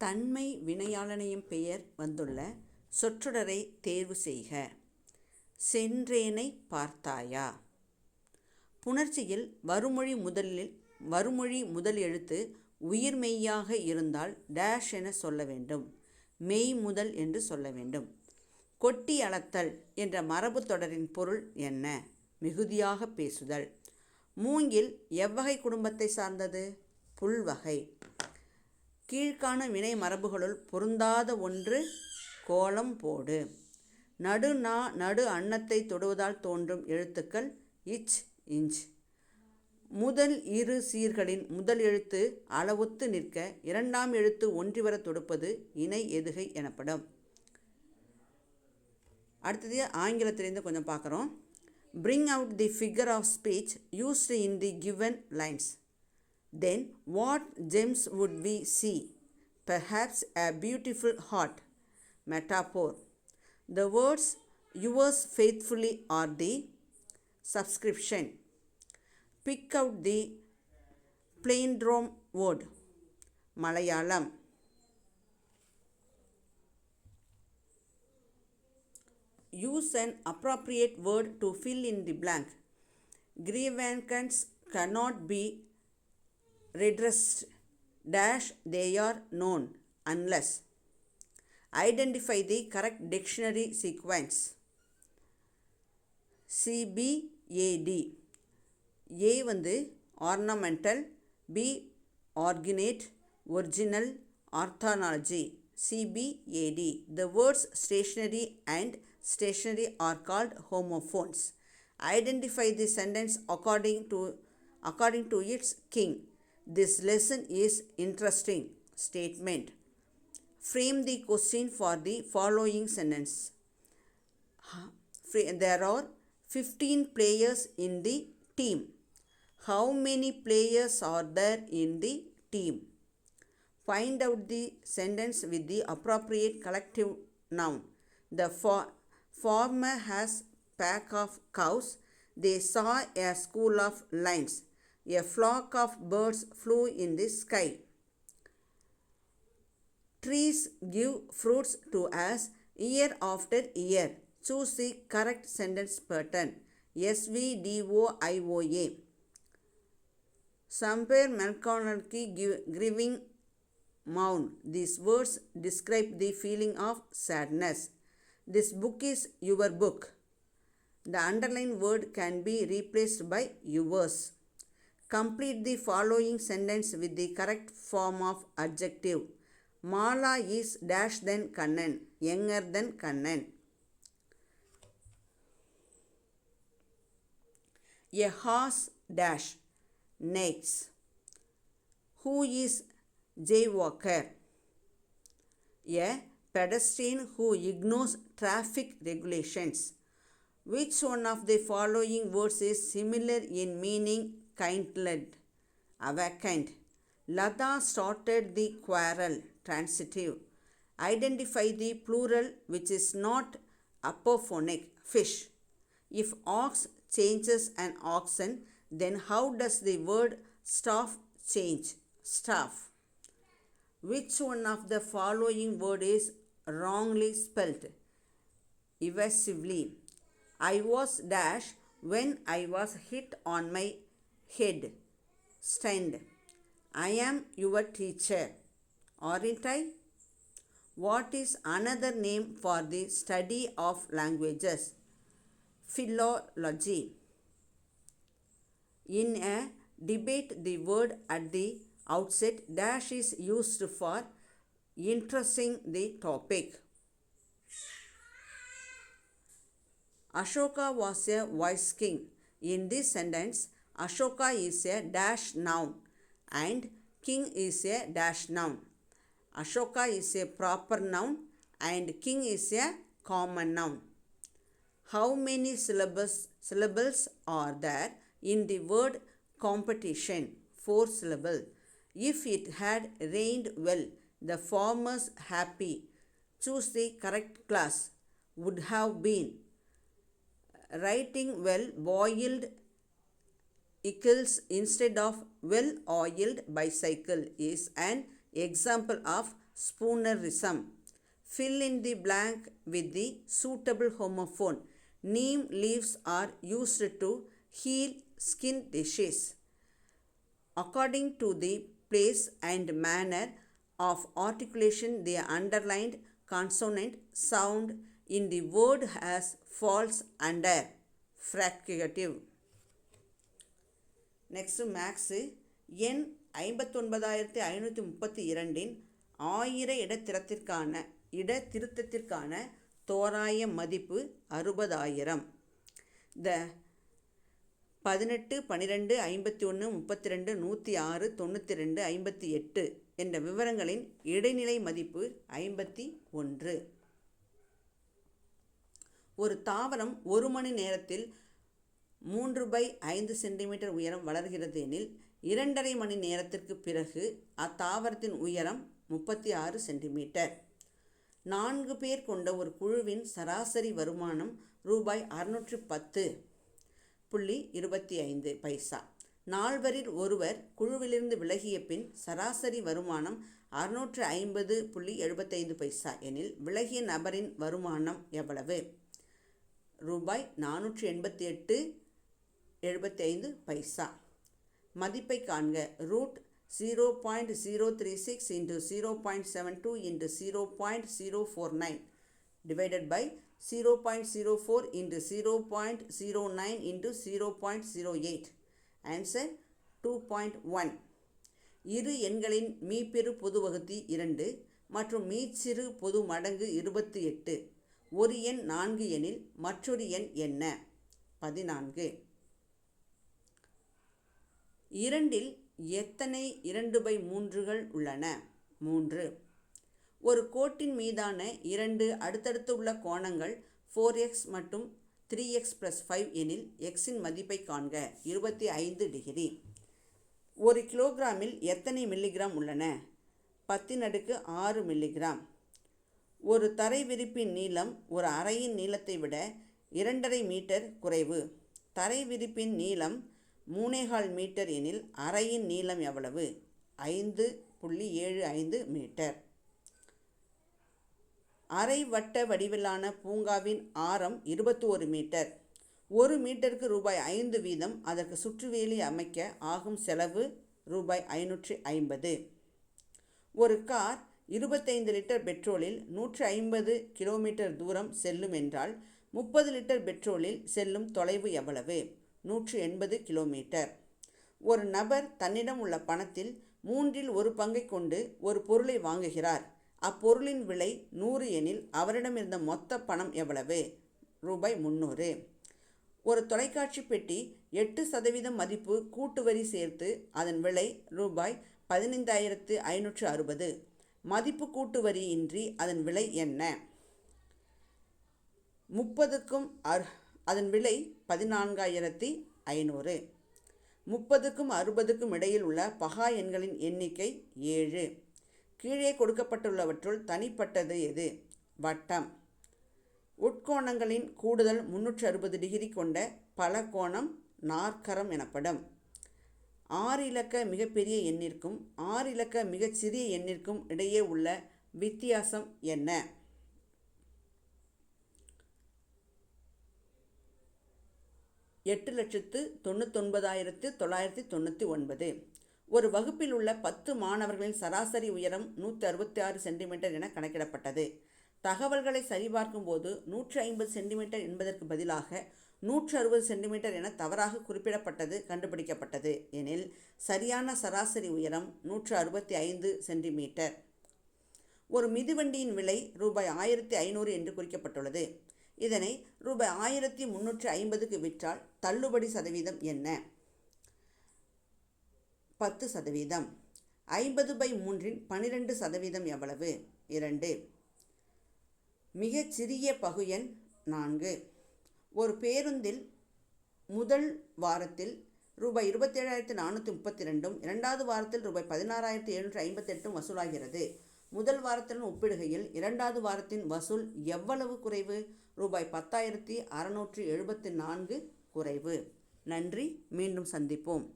தன்மை வினையாளனையும் பெயர் வந்துள்ள சொற்றொடரை தேர்வு செய்க. சென்றேனை பார்த்தாயா புணர்ச்சியில் வருமொழி முதலில் வருமொழி முதல் எழுத்து உயிர்மெய்யாக இருந்தால் டேஷ் என சொல்ல வேண்டும் மெய் முதல் என்று சொல்ல வேண்டும். கொட்டி அளத்தல் என்ற மரபு தொடரின் பொருள் என்ன? மிகுதியாக பேசுதல். மூங்கில் எவ்வகை குடும்பத்தை சார்ந்தது? புல்வகை. கீழ்காணும் வினை மரபுகளுள் பொருந்தாத ஒன்று கோலம் போடு. நடு நா நடு அன்னத்தை தொடுவதால் தோன்றும் எழுத்துக்கள் இச் இஞ்ச். முதல் இரு சீர்களின் முதல் எழுத்து அளவுத்து நிற்க இரண்டாம் எழுத்து ஒன்றிவர தொடுப்பது இணை எதுகை எனப்படும். அடுத்தது ஆங்கிலத்திலேருந்து கொஞ்சம் பார்க்குறோம். Bring out the figure of speech used in the given lines Then what gems would we see? Perhaps a beautiful heart. Metaphor. The words yours faithfully are the subscription. Pick out the plain drum word. Malayalam. Use an appropriate word to fill in the blank. Grievances cannot be redressed dash they are known unless identify the correct dictionary sequence cbad a வந்து ornamental b organate original orthonology cbad the words stationary and stationary are called homophones identify the sentence according to according to its king this lesson is interesting statement. Frame the question for the following sentence. There are 15 players in the team. How many players are there in the team? Find out the sentence with the appropriate collective noun. The fa- farmer has pack of cows. They saw a school of lions. A flock of birds flew in the sky. Trees give fruits to us year after year. Choose the correct sentence pattern. S V D O I O A. Somewhere melancholy grieving mourn. These words describe the feeling of sadness. This book is your book. The underlined word can be replaced by yours. Complete the following sentence with the correct form of adjective. Mala is dash than Kannan, younger than Kannan. A horse dash next. Who is jaywalker? A pedestrian who ignores traffic regulations. Which one of the following words is similar in meaning kindled, awakened? Lada started the quarrel, transitive. Identify the plural which is not apophonic, fish. If ox changes an oxen, then how does the word staff change? Staff. Which one of the following word is wrongly spelt? Evasively. I was dash when I was hit on my head. Stand. I am your teacher. Aren't I? What is another name for the study of languages? Philology. In a debate, the word at the outset dash is used for interesting the topic. Ashoka was a wise king. In this sentence, Ashoka is a dash noun and king is a dash noun. Ashoka is a proper noun and king is a common noun. How many syllables, syllables are there in the word competition? Four syllable. If it had rained well, the farmers happy. Choose the correct class. Would have been. Writing well boiled equals instead of well oiled bicycle is an example of spoonerism. Fill in the blank with the suitable homophone. Neem leaves are used to heal skin disease. According to the place and manner of articulation, the underlined consonant sound in the word has falls under fricative. Next max. எண் ஐம்பத்தொன்பதாயிரத்தி ஐநூற்றி முப்பத்தி இரண்டின் ஆயிர இடத்திறத்திற்கான இடத்திருத்தத்திற்கான தோராய மதிப்பு அறுபதாயிரம். த பதினெட்டு பன்னிரெண்டு ஐம்பத்தி ஒன்று முப்பத்தி ரெண்டு நூற்றி ஆறு தொண்ணூற்றி ரெண்டு ஐம்பத்தி எட்டு என்ற விவரங்களின் இடைநிலை மதிப்பு ஐம்பத்தி ஒன்று. ஒரு தாவரம் ஒரு மணி நேரத்தில் மூன்று பை ஐந்து சென்டிமீட்டர் உயரம் வளர்கிறது எனில் இரண்டரை மணி நேரத்திற்கு பிறகு அத்தாவரத்தின் உயரம் முப்பத்தி ஆறு சென்டிமீட்டர். நான்கு பேர் கொண்ட ஒரு குழுவின் சராசரி வருமானம் ரூபாய் அறுநூற்று பத்து புள்ளி இருபத்தி ஐந்து பைசா. நால்வரில் ஒருவர் குழுவிலிருந்து விலகிய பின் சராசரி வருமானம் அறுநூற்று ஐம்பது புள்ளி எழுபத்தைந்து பைசா எனில் விலகிய நபரின் வருமானம் எவ்வளவு? ரூபாய் நானூற்றி எண்பத்தி எட்டு எழுபத்தி ஐந்து பைசா. மதிப்பை காண்க. Root zero point zero three six into zero point seven two into zero point zero four nine into zero point zero eight அம்ச டூ பாயிண்ட் ஒன் இரு எண்களின் மீப்பெரு பொது வகுத்தி இரண்டு மற்றும் மீச்சிறு பொது மடங்கு இருபத்தி எட்டு. ஒரு எண் நான்கு எனில் மற்றொரு எண் என்ன? பதினான்கு. இரண்டில் எத்தனை இரண்டு பை மூன்றுகள் உள்ளன? மூன்று. ஒரு கோட்டின் மீதான இரண்டு அடுத்தடுத்து உள்ள கோணங்கள் ஃபோர் எக்ஸ் மற்றும் த்ரீ எக்ஸ் ப்ளஸ் ஃபைவ் எனில் எக்ஸின் மதிப்பை காண்க. இருபத்தி ஐந்து டிகிரி. ஒரு கிலோகிராமில் எத்தனை மில்லிகிராம் உள்ளன? பத்தின் அடுக்கு ஆறு மில்லிகிராம் ஒரு தரை விரிப்பின் நீளம் ஒரு அறையின் நீளத்தை விட இரண்டரை மீட்டர் குறைவு. தரை விரிப்பின் நீளம் மூணேகால் மீட்டர் எனில் அறையின் நீளம் எவ்வளவு? ஐந்து புள்ளி ஏழு ஐந்து மீட்டர். அரை வட்ட வடிவிலான பூங்காவின் ஆரம் இருபத்தி ஒரு மீட்டர். ஒரு மீட்டருக்கு ரூபாய் ஐந்து வீதம் அதற்கு சுற்றுவேலி அமைக்க ஆகும் செலவு ரூபாய் ஐநூற்றி ஐம்பது. ஒரு கார் இருபத்தைந்து லிட்டர் பெட்ரோலில் நூற்றி ஐம்பது கிலோமீட்டர் தூரம் செல்லும் என்றால் முப்பது லிட்டர் பெட்ரோலில் செல்லும் தொலைவு எவ்வளவு? நூற்று எண்பது கிலோமீட்டர். ஒரு நபர் தன்னிடம் உள்ள பணத்தில் மூன்றில் ஒரு பங்கை கொண்டு ஒரு பொருளை வாங்குகிறார். அப்பொருளின் விலை நூறு எனில் அவரிடமிருந்த மொத்த பணம் எவ்வளவு? ரூபாய் முந்நூறு ஒரு தொலைக்காட்சி பெட்டி எட்டு சதவீதம் மதிப்பு கூட்டு வரி சேர்த்து அதன் விலை ரூபாய் பதினைந்தாயிரத்து ஐநூற்று அறுபது. மதிப்பு கூட்டு வரி இன்றி அதன் விலை என்ன? முப்பதுக்கும் அர் அதன் விலை பதினான்காயிரத்தி ஐநூறு. முப்பதுக்கும் அறுபதுக்கும் இடையில் உள்ள பகா எண்களின் எண்ணிக்கை ஏழு. கீழே கொடுக்கப்பட்டுள்ளவற்றுள் தனிப்பட்டது எது? வட்டம். உட்கோணங்களின் கூடுதல் முன்னூற்றி அறுபது டிகிரி கொண்ட பல கோணம் நாற்கரம் எனப்படும். ஆறு இலக்க மிகப்பெரிய எண்ணிற்கும் ஆறு இலக்க மிகச்சிறிய எண்ணிற்கும் இடையே உள்ள வித்தியாசம் என்ன? எட்டு லட்சத்து தொண்ணூத்தொன்பதாயிரத்து தொள்ளாயிரத்தி தொண்ணூற்றி ஒன்பது ஒரு வகுப்பில் உள்ள பத்து மாணவர்களின் சராசரி உயரம் நூற்றி அறுபத்தி ஆறு சென்டிமீட்டர் என கணக்கிடப்பட்டது. தகவல்களை சரிபார்க்கும்போது நூற்றி ஐம்பது சென்டிமீட்டர் என்பதற்கு பதிலாக நூற்று அறுபது சென்டிமீட்டர் என தவறாக குறிப்பிடப்பட்டது கண்டுபிடிக்கப்பட்டது. எனில் சரியான சராசரி உயரம் நூற்று அறுபத்தி ஐந்து சென்டிமீட்டர். ஒரு மிதிவண்டியின் விலை ரூபாய் ஆயிரத்தி ஐநூறு என்று குறிக்கப்பட்டுள்ளது. இதனை ரூபாய் ஆயிரத்தி முன்னூற்றி ஐம்பதுக்கு விற்றால் தள்ளுபடி சதவீதம் என்ன? பத்து சதவீதம். ஐம்பது பை மூன்றின் பனிரெண்டு சதவீதம் எவ்வளவு? இரண்டு. மிகச் சிறிய பகுயன் நான்கு. ஒரு பேருந்தில் முதல் வாரத்தில் ரூபாய் இருபத்தேழாயிரத்து நானூற்றி முப்பத்தி ரெண்டும் இரண்டாவது வாரத்தில் ரூபாய் பதினாறாயிரத்தி எழுநூற்றி ஐம்பத்தெட்டும் வசூலாகிறது. முதல் வாரத்துடன் ஒப்பிடுகையில் இரண்டாவது வாரத்தின் வசூல் எவ்வளவு குறைவு? ரூபாய் பத்தாயிரத்தி அறநூற்றி எழுபத்தி நான்கு குறைவு. நன்றி. மீண்டும் சந்திப்போம்.